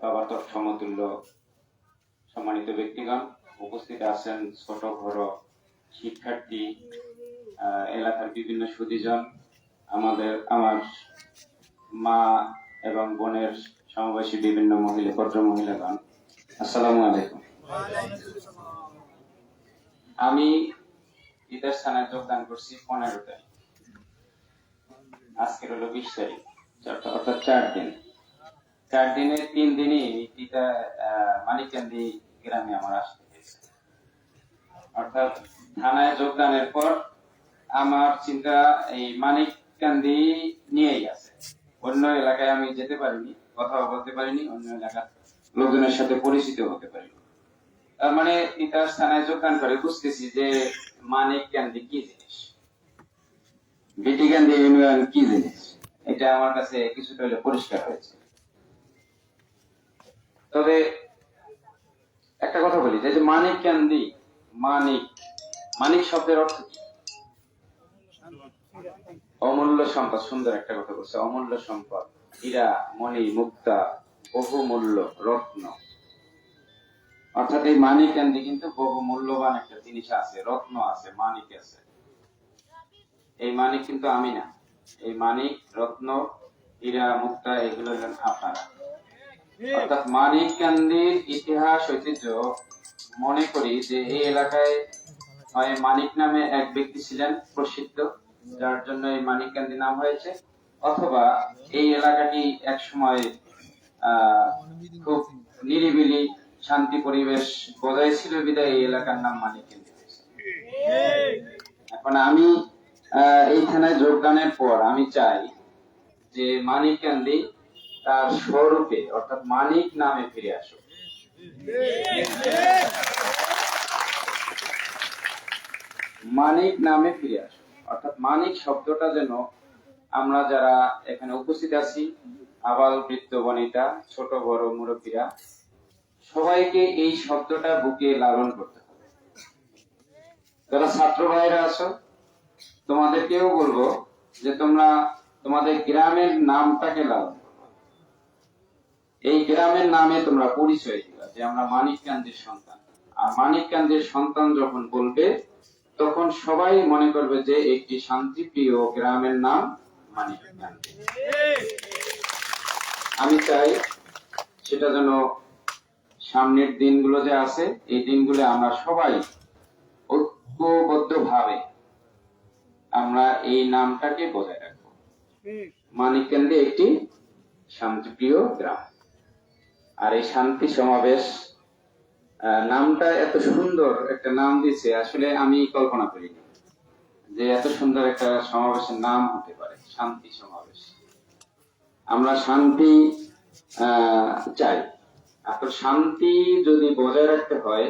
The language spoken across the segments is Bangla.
বাবাতর সমতুল্য সম্মানিত ব্যক্তিগণ, উপস্থিত আছেন ছোট বড় শিক্ষার্থী এলাকার বিভিন্ন সুদীজন, আমাদের, আমার মা এবং বোনের সমবয়সী বিভিন্ন মহিলা, ভদ্র মহিলাগণ। আসসালামু আলাইকুম। আমি ঈদের স্থানে যোগদান করছি পনেরো তারিখ। আজকের হলো বিশ তারিখ, অর্থাৎ চার দিন। চার দিনে তিন দিনই পিতা মানিকান্দি গ্রামে আমার আসতে হয়েছে। অর্থাৎ থানায় যোগদানের পর আমার চিন্তা এই নিয়েই আছে। অন্য এলাকায় আমি যেতে পারিনি কথা বলতে পারিনি, অন্য এলাকার লোকজনের সাথে পরিচিত হতে পারিনি। তার মানে তিতাস থানায় যোগদান করে বুঝতেছি যে মানিক মানিককান্দি কি জিনিস? বিটিকান্দি ইউনিয়ন কি জিনিস? এটা আমার কাছে কিছুটা হলে পরিষ্কার হয়েছে। তবে একটা কথা বলি, যে মানিক ক্যান্দি মানিক মানিক শব্দের অর্থ কি? অমূল্য সম্পদ, সুন্দর একটা কথা বলছে, অমূল্য সম্পদ, হীরা, মণি, মুক্তা, বহুমূল্য, রত্ন। অর্থাৎ এই মানিক ক্যান্দি কিন্তু বহু মূল্যবান একটা জিনিস আছে, রত্ন আছে, মানিক আছে। এই মানিক কিন্তু আমি না। এই মানিক, রত্ন, হীরা, মুক্তা, এগুলো আপনারা। অর্থাৎ মানিককান্দির ইতিহাস ঐতিহ্য মনে করি যে এই এলাকায় হয় মানিক নামে এক ব্যক্তি ছিলেন প্রসিদ্ধ, যার জন্য এই মানিককান্দি নাম হয়েছে। অথবা এই এলাকাটি খুব নিরিবিলি শান্তি পরিবেশ বজায় ছিল বিদায় এই এলাকার নাম হয়েছে এখন আমি এই থানায় যোগদানের পর আমি চাই যে মানিককান্দি তার স্বরূপে, অর্থাৎ মানিক নামে ফিরে আসুক মানিক নামে ফিরে আসুক অর্থাৎ মানিক শব্দটা যেন আমরা যারা এখানে উপস্থিত আছি, আবাল বৃত্ত বনিতা, ছোট বড় মুরব্বীরা, সবাইকে এই শব্দটা বুকে লালন করতে হবে। যারা ছাত্র ভাইরা আছো, তোমাদেরকেও বলব যে তোমরা তোমাদের গ্রামের নামটাকে লালন এই গ্রামের নামে তোমরা পরিচয় দিবা যে আমরা মানিককান্দির সন্তান। আর মানিককান্দির সন্তান যখন বলবে তখন সবাই মনে করবে যে একটি শান্তিপ্রিয় গ্রামের নাম মানিককান্দি আমি চাই সেটা যেন সামনের দিনগুলো যে আছে এই দিনগুলো আমরা সবাই ঐক্যবদ্ধ ভাবে আমরা এই নামটাকে বজায় রাখব। মানিক মানিককান্দি একটি শান্তিপ্রিয় গ্রাম। আর এই শান্তি সমাবেশ নামটা এত সুন্দর একটা নাম দিয়েছে, আসলে আমি কল্পনা করিনি যে এত সুন্দর একটা সমাবেশের নাম হতে পারে, শান্তি সমাবেশ। আমরা শান্তি চাই। এখন শান্তি যদি বজায় রাখতে হয়,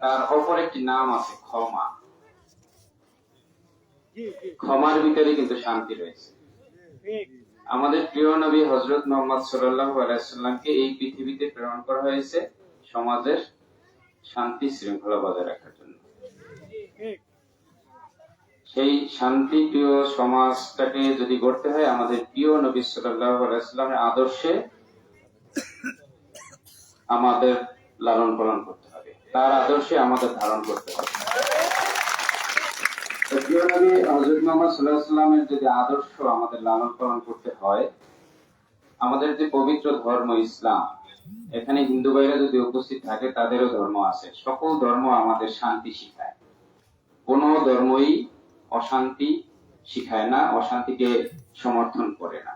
তার অপর একটি নাম আছে ক্ষমা। ক্ষমার ভিতরে কিন্তু শান্তি রয়েছে। আমাদের প্রিয় নবী হজরত মোহাম্মদ সাল্লাহ আলাইসাল্লামকে এই পৃথিবীতে প্রেরণ করা হয়েছে সমাজের শান্তি শৃঙ্খলা বজায় রাখার জন্য। সেই শান্তি প্রিয় সমাজটাকে যদি গড়তে হয়, আমাদের প্রিয় নবী সাল্লাহ আলাইসাল্লামের আদর্শে আমাদের লালন পালন করতে হবে। তার আদর্শে আমাদের ধারণ করতে হবে। সাল্লামের যদি আদর্শ আমাদের লালন পালন করতে হয়, আমাদের যে পবিত্র ধর্ম ইসলাম, এখানে হিন্দু ভাইরা যদি উপস্থিত থাকে, তাদেরও ধর্ম আছে। সকল ধর্ম আমাদের শান্তি শিখায়। কোন ধর্মই অশান্তি শিখায় না, অশান্তিকে সমর্থন করে না।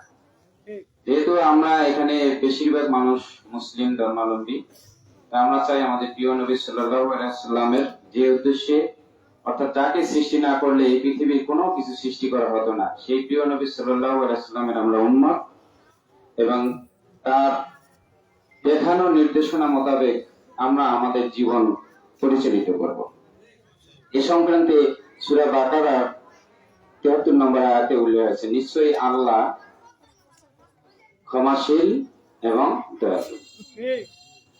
যেহেতু আমরা এখানে বেশিরভাগ মানুষ মুসলিম ধর্মাবলম্বী আমরা চাই আমাদের প্রিয় নবী সাল্লামের যে উদ্দেশ্যে অর্থাৎ যাকে সৃষ্টি না করলে এই পৃথিবীর কোনো কিছু সৃষ্টি করা হতো না। সেই প্রিয় নবী আলাইহি আমরা উন্মত এবং তার দেখানো নির্দেশনা মোতাবেক আমরা আমাদের জীবন পরিচালিত করব। এ সংক্রান্তে সুরা বাকারা 74 নম্বর আয়াতে উল্লেখ আছে, নিশ্চয়ই আল্লাহ ক্ষমাশীল এবং দয়ালু।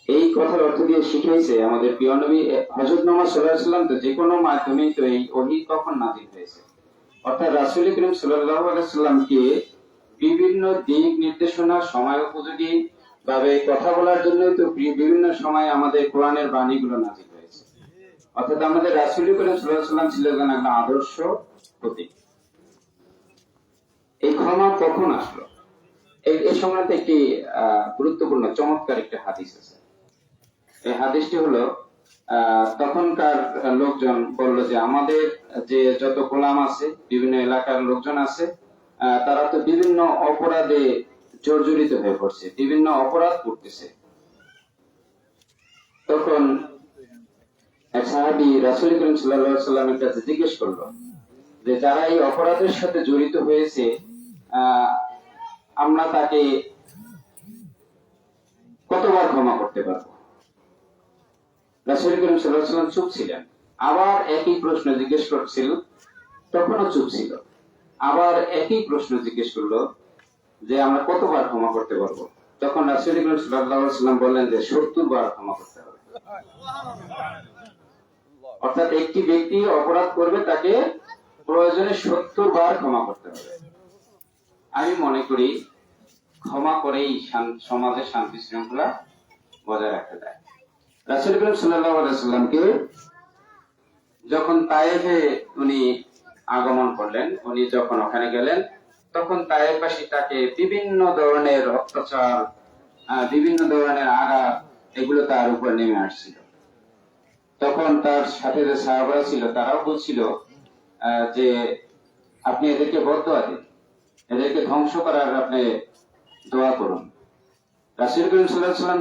এই কথার অর্থ দিয়ে শিখিয়েছে আমাদের প্রিয় নবী হজরত মোহাম্মদ সাল্লাহ সাল্লাম তো যে কোনো মাধ্যমেই তো এই ওহি কখন নাজিল হয়েছে। অর্থাৎ রাসুল করিম সাল্লাহ সাল্লামকে বিভিন্ন দিক নির্দেশনা, সময় উপযোগী ভাবে কথা বলার জন্যই তো বিভিন্ন সময় আমাদের কোরআনের বাণীগুলো নাজিল হয়েছে। অর্থাৎ আমাদের রাসুল করিম সাল্লাম ছিল যেন একটা আদর্শ প্রতীক। এই ক্ষমা কখন আসলো? এই সময়তে একটি গুরুত্বপূর্ণ, চমৎকার একটি হাদিস আছে। এই হাদিসটি হলো তখনকার লোকজন বলল যে আমাদের যে যত গোলাম আছে, বিভিন্ন এলাকার লোকজন আছে তারা তো বিভিন্ন অপরাধে জর্জরিত হয়ে পড়ছে, বিভিন্ন অপরাধ করতেছে। তখন এক সাহাবি রাসুল করিম সাল্লামের কাছে জিজ্ঞেস করল যে, যারা এই অপরাধের সাথে জড়িত হয়েছে আমরা তাকে কতবার ক্ষমা করতে পারব? রাসুল করিম সাল্লাহ চুপ ছিলেন। আবার একই প্রশ্ন জিজ্ঞেস করছিল, তখনও চুপ ছিল। আবার একই প্রশ্ন জিজ্ঞেস করল যে, আমরা কতবার ক্ষমা করতে পারব? তখন রাসুল করিম সাল্লাহ সাল্লাম বললেন যে সত্তর বার ক্ষমা করতে হবে। অর্থাৎ একটি ব্যক্তি অপরাধ করবে, তাকে প্রয়োজনে সত্তর বার ক্ষমা করতে হবে। আমি মনে করি, ক্ষমা করেই সমাজের শান্তি শৃঙ্খলা বজায় রাখতে দেয় রাসুল যখন তায়েফে উনি আগমন করলেন, উনি যখন ওখানে গেলেন, তখন তায়েফবাসী তাকে বিভিন্ন ধরনের অত্যাচার বিভিন্ন ধরনের আঘাত, এগুলো তার উপর নেমে আসছিল। তখন তার সাথে যে সাহাবারা ছিল, তারাও বলছিল যে আপনি এদেরকে বদয়া দিন, এদেরকে ধ্বংস করার আপনি দোয়া করুন। রাসুল করিম সাল্লাহ সাল্লাম